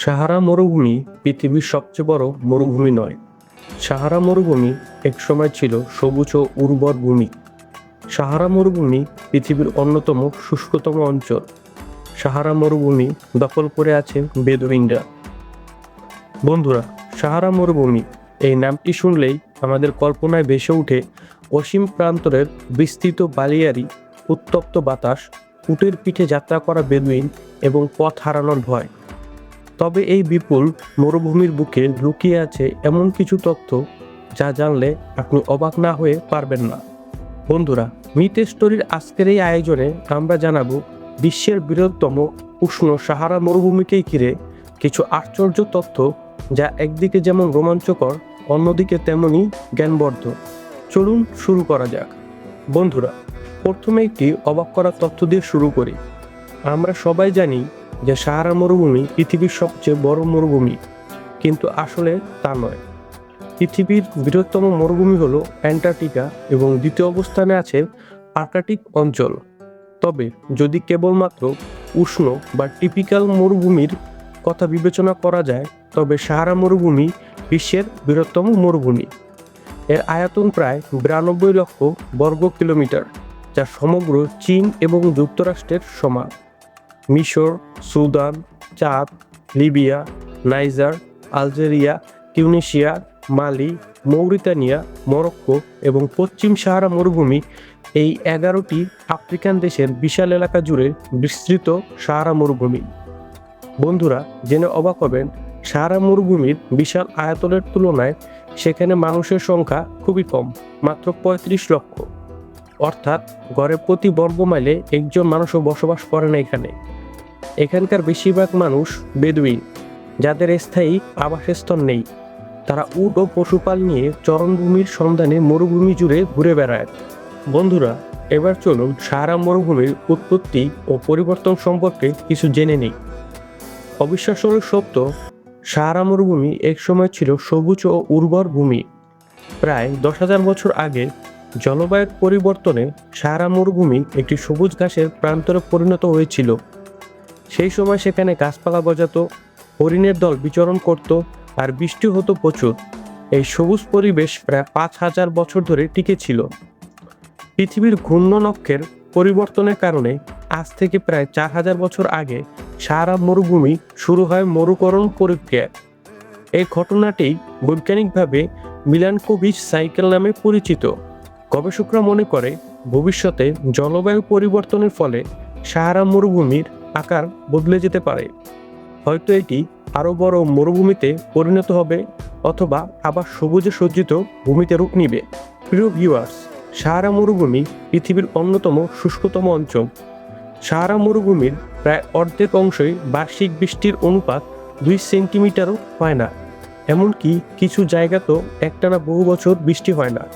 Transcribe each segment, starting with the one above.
সাহারা মরুভূমি পৃথিবীর সবচেয়ে বড় মরুভূমি নয়। সাহারা মরুভূমি একসময় ছিল সবুজ ও উর্বর ভূমি। সাহারা মরুভূমি পৃথিবীর অন্যতম শুষ্কতম অঞ্চল। সাহারা মরুভূমি দখল করে আছে বেদুইনরা। বন্ধুরা, সাহারা মরুভূমি, এই নামটি শুনলেই আমাদের কল্পনায় ভেসে ওঠে অসীম প্রান্তরের বিস্তৃত বালিয়ারি, উত্তপ্ত বাতাস, উটের পিঠে যাত্রা করা বেদুইন এবং পথ হারানোর ভয়। তবে এই বিপুল মরুভূমির বুকে লুকিয়ে আছে এমন কিছু তথ্য যা জানলে আপনি অবাক না হয়ে পারবেন না। বন্ধুরা মিট স্টোরির আজকের এই আয়োজনে আমরা জানাব বিশ্বের বৃহত্তম উষ্ণ সাহারা মরুভূমিকেই ঘিরে কিছু আশ্চর্য তথ্য যা একদিকে যেমন রোমাঞ্চকর, অন্যদিকে তেমনই জ্ঞানবর্ধক। চলুন শুরু করা যাক। বন্ধুরা, প্রথমে একটি অবাক করা তথ্য দিয়ে শুরু করি। আমরা সবাই জানি যে সাহারা মরুভূমি পৃথিবীর সবচেয়ে বড় মরুভূমি। কিন্তু আসলে তা নয়। পৃথিবীর বৃহত্তম মরুভূমি হল অ্যান্টার্কটিকা এবং দ্বিতীয় অবস্থানে আছে আর্কাটিক অঞ্চল। তবে যদি কেবলমাত্র উষ্ণ বা টিপিক্যাল মরুভূমির কথা বিবেচনা করা যায়, তবে সাহারা মরুভূমি বিশ্বের বৃহত্তম মরুভূমি। এর আয়তন প্রায় বিরানব্বই লক্ষ বর্গ কিলোমিটার, যা সমগ্র চীন এবং যুক্তরাষ্ট্রের সমান। মিশর, সুদান, চাঁদ, Libya, Niger, Algeria Tunisia Mali, Mauritania, Morocco এবং পশ্চিম সাহারা মরুভূমি এই এগারোটি আফ্রিকান দেশের বিশাল এলাকা জুড়ে বিস্তৃত সাহারা মরুভূমি। বন্ধুরা, জেনে অবাক হবেন, সাহারা মরুভূমির বিশাল আয়তনের তুলনায় সেখানে মানুষের সংখ্যা খুবই কম, মাত্র পঁয়ত্রিশ লক্ষ। অর্থাৎ গড়ে প্রতি বর্গ মাইলে একজন মানুষও বসবাস করে না এখানে। এখানকার বেশিরভাগ মানুষ বেদুইন, যাদের স্থায়ী আবাসস্থল নেই। তারা উট ও পশুপাল নিয়ে চরণভূমির সন্ধানে মরুভূমি জুড়ে ঘুরে বেড়ায়। বন্ধুরা, এবার চলুন সাহারা মরুভূমির উৎপত্তি ও পরিবর্তন সম্পর্কে কিছু জেনে নিই। অবিশ্বাস্য সত্য সাহারা মরুভূমি একসময় ছিল সবুজ ও উর্বর ভূমি। প্রায় দশ হাজার বছর আগে জলবায়ুর পরিবর্তনে সাহারা মরুভূমি একটি সবুজ ঘাসের প্রান্তরে পরিণত হয়েছিল। সেই সময় সেখানে গাছপালা গজাতো, হরিণের দল বিচরণ করত আর বৃষ্টি হতো প্রচুর। এই সবুজ পরিবেশ প্রায় পাঁচ হাজার বছর ধরে টিকে ছিল। পৃথিবীর ঘূর্ণনক্ষের পরিবর্তনের কারণে আজ থেকে প্রায় চার হাজার বছর আগে সাহারা মরুভূমি শুরু হয় মরুকরণ প্রক্রিয়া এই ঘটনাটি বৈজ্ঞানিকভাবে মিলানকোভিচ সাইকেল নামে পরিচিত। গবেষকরা মনে করে, ভবিষ্যতে জলবায়ু পরিবর্তনের ফলে সাহারা মরুভূমির আকার বদলে যেতে পারে। হয়তো এটি আরও বড় মরুভূমিতে পরিণত হবে অথবা আবার সবুজে সজ্জিত ভূমিতে রূপ নিবে। প্রিয় ভিউয়ার্স সাহারা মরুভূমি পৃথিবীর অন্যতম শুষ্কতম অঞ্চল। সাহারা মরুভূমির প্রায় অর্ধেক অংশই বার্ষিক বৃষ্টির অনুপাত দুই সেন্টিমিটারও হয় না। এমনকি কিছু জায়গা তো একটানা বহু বছর বৃষ্টি হয় না।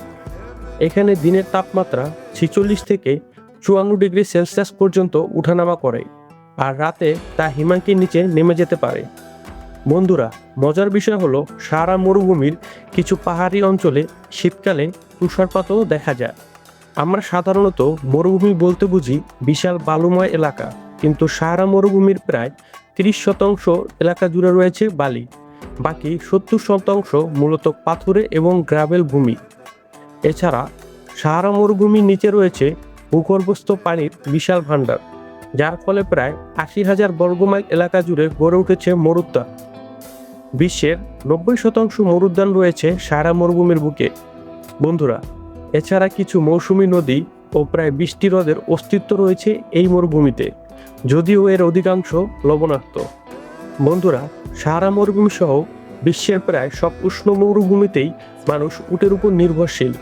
এখানে দিনের তাপমাত্রা ছিচল্লিশ থেকে চুয়ান্ন ডিগ্রি সেলসিয়াস পর্যন্ত উঠানামা করে। আর রাতে তা হিমাঙ্কের নিচে নেমে যেতে পারে। বন্ধুরা, মজার বিষয় হলো সারা মরুভূমির কিছু পাহাড়ি অঞ্চলে শীতকালে তুষারপাতও দেখা যায়। আমরা সাধারণত মরুভূমি বলতে বুঝি বিশাল বালুময় এলাকা, কিন্তু সারা মরুভূমির প্রায় তিরিশ শতাংশ এলাকা জুড়ে রয়েছে বালি, বাকি সত্তর শতাংশ মূলত পাথুরে এবং গ্রাভেল ভূমি। এছাড়া সাহারা মরুভূমির নিচে রয়েছে ভূগর্ভস্থ পানির বিশাল ভাণ্ডার। যার ফলে প্রায় আশি হাজার বর্গমাইল এলাকা জুড়ে গড়ে উঠেছে মরুদ্যান বিশ্বের নব্বই শতাংশ মরুদ্যান রয়েছে সারা মরুভূমির বুকে। বন্ধুরা, এছাড়া কিছু মৌসুমি নদী ও প্রায় বৃষ্টি হ্রদের অস্তিত্ব রয়েছে এই মরুভূমিতে, যদিও এর অধিকাংশ লবণাক্ত। বন্ধুরা, সারা মরুভূমি সহ বিশ্বের প্রায় সব উষ্ণ মরুভূমিতেই মানুষ উটের উপর নির্ভরশীল।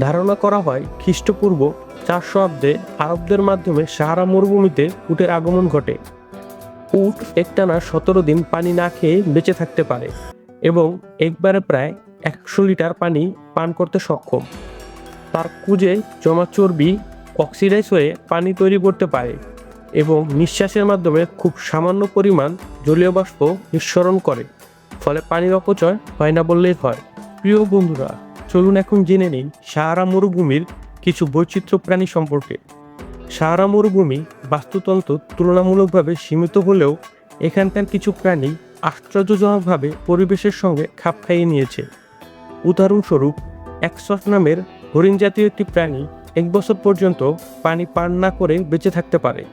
ধারণা করা হয় খ্রিস্টপূর্ব চারশো অব্দে আরবদের মাধ্যমে সাহারা মরুভূমিতে উটের আগমন ঘটে। উট একটানা সতেরো দিন পানি না খেয়ে বেঁচে থাকতে পারে এবং একবারে প্রায় একশো লিটার পানি পান করতে সক্ষম। তার কুজে জমা চর্বি, অক্সিডাইজ হয়ে পানি তৈরি করতে পারে এবং নিঃশ্বাসের মাধ্যমে খুব সামান্য পরিমাণ জলীয় বাষ্প নিঃসরণ করে, ফলে পানির অপচয় হয় না বললেই হয়। প্রিয় বন্ধুরা, চলুন এখন জেনে নিন সাহারা মরুভূমির কিছু বৈচিত্র্য প্রাণী সম্পর্কে। সাহারা মরুভূমি বাস্তুতন্ত্র তুলনামূলকভাবে সীমিত হলেও এখানকার কিছু প্রাণী আশ্চর্যজনকভাবে পরিবেশের সঙ্গে খাপ খাইয়ে নিয়েছে। উদাহরণস্বরূপ একসট নামের হরিণ জাতীয় একটি প্রাণী এক বছর পর্যন্ত পানি পান না করে বেঁচে থাকতে পারে।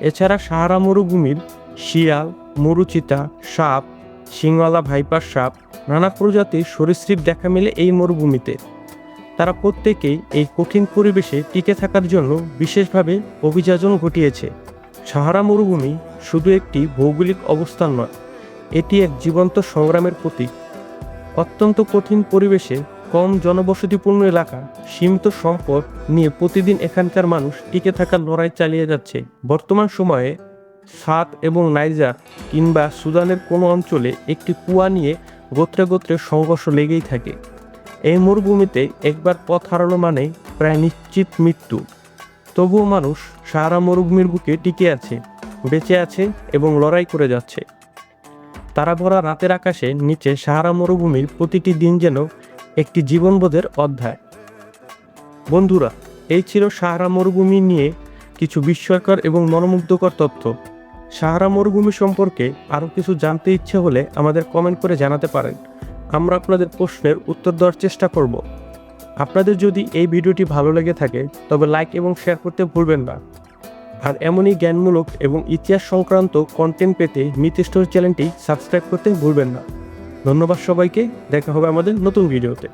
এছাড়া সাহারা মরুভূমির শিয়াল, মরুচিতা, সাপ সিংওয়ালা ভাইপার সাপ, নানা প্রজাতির সরীসৃপ দেখা মেলে এই মরুভূমিতে। তারা প্রত্যেকেই এই কঠিন পরিবেশে টিকে থাকার জন্য বিশেষভাবে অভিযোজন ঘটিয়েছে। সাহারা মরুভূমি শুধু একটি ভৌগোলিক অবস্থান নয়, এটি এক জীবন্ত সংগ্রামের প্রতীক। অত্যন্ত কঠিন পরিবেশে কম জনবসতিপূর্ণ এলাকা, সীমিত সম্পদ নিয়ে প্রতিদিন এখানকার মানুষ টিকে থাকার লড়াই চালিয়ে যাচ্ছে। বর্তমান সময়ে সাত এবং নাইজার কিংবা সুদানের কোনো অঞ্চলে একটি কুয়া নিয়ে গোত্রে গোত্রে সংঘর্ষ লেগেই থাকে। এই মরুভূমিতে একবার পথ হারানো মানে প্রায় নিশ্চিত মৃত্যু। তবুও মানুষ সাহারা মরুভূমির বুকে টিকে আছে, বেঁচে আছে এবং লড়াই করে যাচ্ছে। তারা ভরা রাতের আকাশে নিচে সাহারা মরুভূমির প্রতিটি দিন যেন একটি জীবনবোধের অধ্যায়। বন্ধুরা, এই ছিল সাহারা মরুভূমি নিয়ে কিছু বিস্ময়কর এবং মনোমুগ্ধকর তথ্য। সাহারা মরুভূমি সম্পর্কে আরও কিছু জানতে ইচ্ছে হলে আমাদের কমেন্ট করে জানাতে পারেন। আমরা আপনাদের প্রশ্নের উত্তর দেওয়ার চেষ্টা করব। আপনাদের যদি এই ভিডিওটি ভালো লেগে থাকে, তবে লাইক এবং শেয়ার করতে ভুলবেন না। আর এমনই জ্ঞানমূলক এবং ইতিহাস সংক্রান্ত কন্টেন্ট পেতে মিথ স্টোর চ্যানেলটি সাবস্ক্রাইব করতে ভুলবেন না। ধন্যবাদ সবাইকে। দেখা হবে আমাদের নতুন ভিডিওতে।